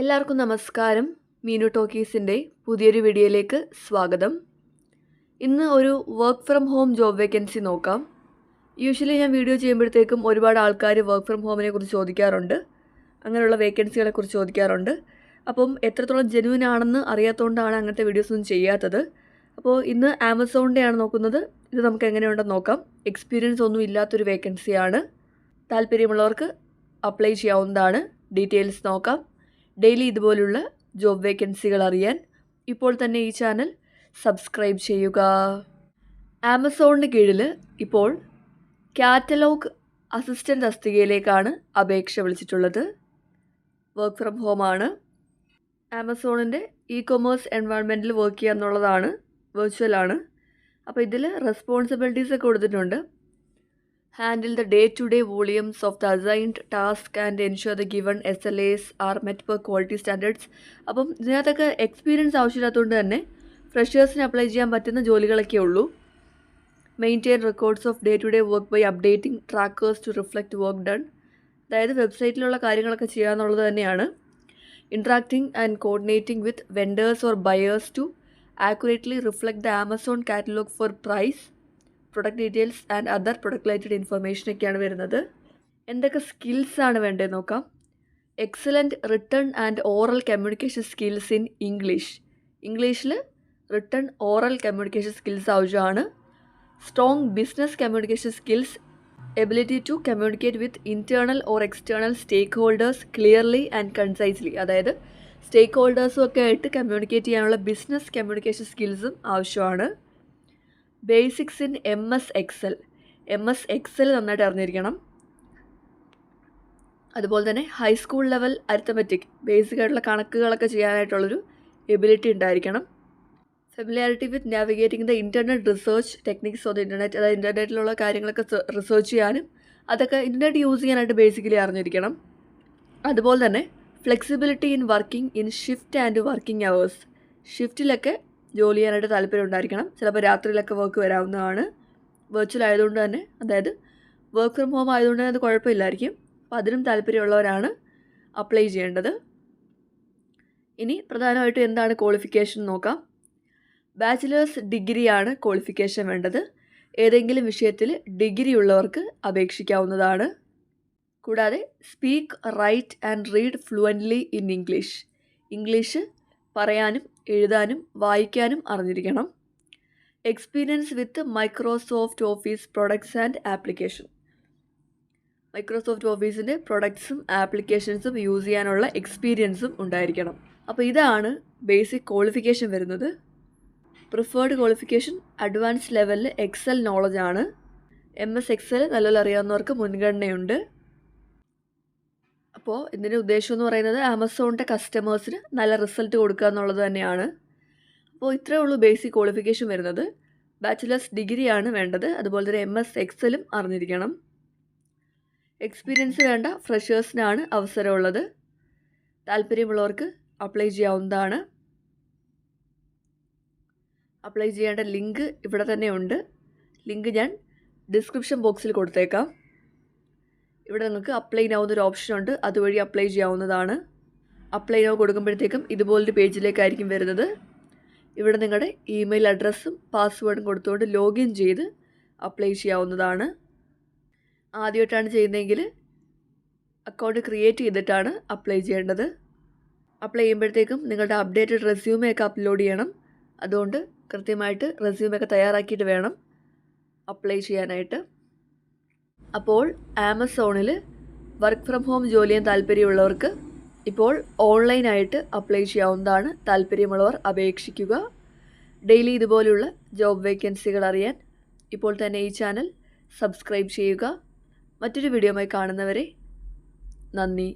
എല്ലാവർക്കും നമസ്കാരം. മീനു ടോക്കീസിന്റെ പുതിയൊരു വീഡിയോയിലേക്ക് സ്വാഗതം. ഇന്ന് ഒരു work from home job vacancy നോക്കാം. യൂഷ്വലി ഞാൻ വീഡിയോ ചെയ്യുമ്പോഴത്തേക്കും ഒരുപാട് ആൾക്കാർ വർക്ക് ഫ്രം ഹോമിനെ കുറിച്ച് ചോദിക്കാറുണ്ട്. അങ്ങനെയുള്ള വേക്കൻസികളെ കുറിച്ച് ചോദിക്കാറുണ്ട്. അപ്പം എത്രത്തോളം ജെന്യൂൻ ആണെന്ന് അറിയാത്തതുകൊണ്ടാണ് അങ്ങനത്തെ വീഡിയോസ് ഒന്നും ചെയ്യാത്തത്. അപ്പോൾ ഇന്ന് ആമസോണിന്റെയാണ് നോക്കുന്നത്. ഇത് നമുക്ക് എങ്ങനെയുണ്ടെന്ന് നോക്കാം. എക്സ്പീരിയൻസ് ഒന്നും ഇല്ലാത്തൊരു വേക്കൻസിയാണ് താല്പര്യമുള്ളവർക്ക് അപ്ലൈ ചെയ്യാവുന്നതാണ്. ഡീറ്റെയിൽസ് നോക്കാം. ഡെയിലി ഇതുപോലുള്ള ജോബ് വേക്കൻസികൾ അറിയാൻ ഇപ്പോൾ തന്നെ ഈ ചാനൽ സബ്സ്ക്രൈബ് ചെയ്യുക. ആമസോണിന് കീഴിൽ ഇപ്പോൾ കാറ്റലോഗ് അസിസ്റ്റന്റ് തസ്തികയിലേക്കാണ് അപേക്ഷ വിളിച്ചിട്ടുള്ളത്. വർക്ക് ഫ്രം ഹോമാണ് ആമസോണിന്റെ ഇ കൊമേഴ്സ് എൻവയോൺമെന്റിൽ വർക്ക് ചെയ്യുക എന്നുള്ളതാണ് വെർച്വലാണ് അപ്പോൾ ഇതിൽ റെസ്പോൺസിബിലിറ്റീസൊക്കെ കൊടുത്തിട്ടുണ്ട്. Handle the day-to-day volumes of the assigned task and ensure the given S R met per quality standards അപ്പം ഇതിനകത്തൊക്കെ എക്സ്പീരിയൻസ് ആവശ്യമില്ലാത്തതുകൊണ്ട് തന്നെ ഫ്രഷേഴ്സിന് അപ്ലൈ ചെയ്യാൻ പറ്റുന്ന ജോലികളൊക്കെ ഉള്ളൂ. Maintain records of day to day work by updating trackers to reflect work done അതായത് വെബ്സൈറ്റിലുള്ള കാര്യങ്ങളൊക്കെ ചെയ്യാന്നുള്ളത് തന്നെയാണ്. Interacting and coordinating with vendors or buyers to accurately reflect the Amazon catalogue for price product details and other product related ഇൻഫർമേഷനൊക്കെയാണ് വരുന്നത്. എന്തൊക്കെ സ്കിൽസാണ് വേണ്ടത് നോക്കാം. Excellent written and oral communication skills in English ഇംഗ്ലീഷിൽ റിട്ടേൺ ഓറൽ കമ്മ്യൂണിക്കേഷൻ സ്കിൽസ് ആവശ്യമാണ് strong business communication skills ability to communicate with internal or external stakeholders clearly and concisely അതായത് സ്റ്റേക്ക് ഹോൾഡേഴ്സും ഒക്കെ ആയിട്ട് കമ്മ്യൂണിക്കേറ്റ് ചെയ്യാനുള്ള ബിസിനസ് കമ്മ്യൂണിക്കേഷൻ സ്കിൽസും ആവശ്യമാണ്. Basics in M S Excel. M S Excel നന്നായിട്ട് അറിഞ്ഞിരിക്കണം. അതുപോലെ തന്നെ high school level arithmetic basic ആയിട്ടുള്ള കണക്കുകളൊക്കെ ചെയ്യാനായിട്ടുള്ളൊരു എബിലിറ്റി ഉണ്ടായിരിക്കണം. Familiarity with navigating the internet research techniques of the internet അതായത് ഇന്റർനെറ്റിലുള്ള കാര്യങ്ങളൊക്കെ റിസർച്ച് ചെയ്യാനും അതൊക്കെ ഇന്റർനെറ്റ് യൂസ് ചെയ്യാനായിട്ട് ബേസിക്കലി അറിഞ്ഞിരിക്കണം. അതുപോലെ തന്നെ flexibility in working in shift and working hours ഷിഫ്റ്റിലൊക്കെ ജോലി ചെയ്യാനായിട്ട് താല്പര്യം ഉണ്ടായിരിക്കണം. ചിലപ്പോൾ രാത്രിയിലൊക്കെ വർക്ക് വരാവുന്നതാണ്. വെർച്വൽ ആയതുകൊണ്ട് തന്നെ അതായത് വർക്ക് ഫ്രം ഹോം ആയതുകൊണ്ട് തന്നെ അത് കുഴപ്പമില്ലായിരിക്കും. അപ്പോൾ അതിനും താല്പര്യമുള്ളവരാണ് അപ്ലൈ ചെയ്യേണ്ടത്. ഇനി പ്രധാനമായിട്ടും എന്താണ് ക്വാളിഫിക്കേഷൻ നോക്കാം. ബാച്ചിലേഴ്സ് ഡിഗ്രിയാണ് ക്വാളിഫിക്കേഷൻ വേണ്ടത്. ഏതെങ്കിലും വിഷയത്തിൽ ഡിഗ്രി ഉള്ളവർക്ക് അപേക്ഷിക്കാവുന്നതാണ്. കൂടാതെ speak write and read fluently in English English പറയാനും എഴുതാനും വായിക്കാനും അറിഞ്ഞിരിക്കണം. Experience with Microsoft office products and application Microsoft ഓഫീസിന്റെ പ്രൊഡക്ട്സും ആപ്ലിക്കേഷൻസും യൂസ് ചെയ്യാനുള്ള എക്സ്പീരിയൻസും ഉണ്ടായിരിക്കണം. അപ്പോൾ ഇതാണ് ബേസിക് ക്വാളിഫിക്കേഷൻ വരുന്നത്. പ്രിഫേർഡ് ക്വാളിഫിക്കേഷൻ അഡ്വാൻസ് ലെവലിൽ എക്സൽ നോളജാണ് എം എസ് എക്സൽ നല്ലപോലെ അറിയാവുന്നവർക്ക് മുൻഗണനയുണ്ട്. അപ്പോൾ ഇതിന്റെ ഉദ്ദേശം എന്ന് പറയുന്നത് ആമസോണിന്റെ കസ്റ്റമേഴ്സിന് നല്ല റിസൾട്ട് കൊടുക്കുക എന്നുള്ളത് തന്നെയാണ്. അപ്പോൾ ഇത്രയേ ഉള്ളൂ ബേസിക് ക്വാളിഫിക്കേഷൻ വരുന്നത്. ബാച്ചിലേഴ്സ് ഡിഗ്രിയാണ് വേണ്ടത്. അതുപോലെ തന്നെ എം എസ് എക്സലും അറിഞ്ഞിരിക്കണം. എക്സ്പീരിയൻസ് വേണ്ട ഫ്രഷേഴ്സിനാണ് അവസരമുള്ളത്. താല്പര്യമുള്ളവർക്ക് അപ്ലൈ ചെയ്യാവുന്നതാണ്. അപ്ലൈ ചെയ്യേണ്ട ലിങ്ക് ഇവിടെ തന്നെ ഉണ്ട്. ലിങ്ക് ഞാൻ ഡിസ്ക്രിപ്ഷൻ ബോക്സിൽ കൊടുത്തേക്കാം. ഇവിടെ നിങ്ങൾക്ക് അപ്ലൈ നാവുന്ന ഒരു ഓപ്ഷൻ ഉണ്ട്. അതുവഴി അപ്ലൈ ചെയ്യാവുന്നതാണ്. അപ്ലൈ നൗ കൊടുക്കുമ്പോഴത്തേക്കും ഇതുപോലൊരു പേജിലേക്കായിരിക്കും വരുന്നത്. ഇവിടെ നിങ്ങളുടെ ഇമെയിൽ അഡ്രസ്സും പാസ്വേഡും കൊടുത്തുകൊണ്ട് ലോഗിൻ ചെയ്ത് അപ്ലൈ ചെയ്യാവുന്നതാണ്. ആദ്യമായിട്ടാണ് ചെയ്യുന്നതെങ്കിൽ അക്കൗണ്ട് ക്രിയേറ്റ് ചെയ്തിട്ടാണ് അപ്ലൈ ചെയ്യേണ്ടത്. അപ്ലൈ ചെയ്യുമ്പോഴത്തേക്കും നിങ്ങളുടെ അപ്ഡേറ്റഡ് റെസ്യൂമൊക്കെ അപ്ലോഡ് ചെയ്യണം. അതുകൊണ്ട് കൃത്യമായിട്ട് റെസ്യൂമൊക്കെ തയ്യാറാക്കിയിട്ട് വേണം അപ്ലൈ ചെയ്യാനായിട്ട്. അപ്പോൾ ആമസോണിൽ വർക്ക് ഫ്രം ഹോം ജോലി ചെയ്യാൻ താല്പര്യമുള്ളവർക്ക് ഇപ്പോൾ ഓൺലൈനായിട്ട് അപ്ലൈ ചെയ്യാവുന്നതാണ് താല്പര്യമുള്ളവർ അപേക്ഷിക്കുക. ഡെയിലി ഇതുപോലുള്ള ജോബ് വേക്കൻസികൾ അറിയാൻ ഇപ്പോൾ തന്നെ ഈ ചാനൽ സബ്സ്ക്രൈബ് ചെയ്യുക. മറ്റൊരു വീഡിയോയുമായി കാണുന്നവരെ നന്ദി.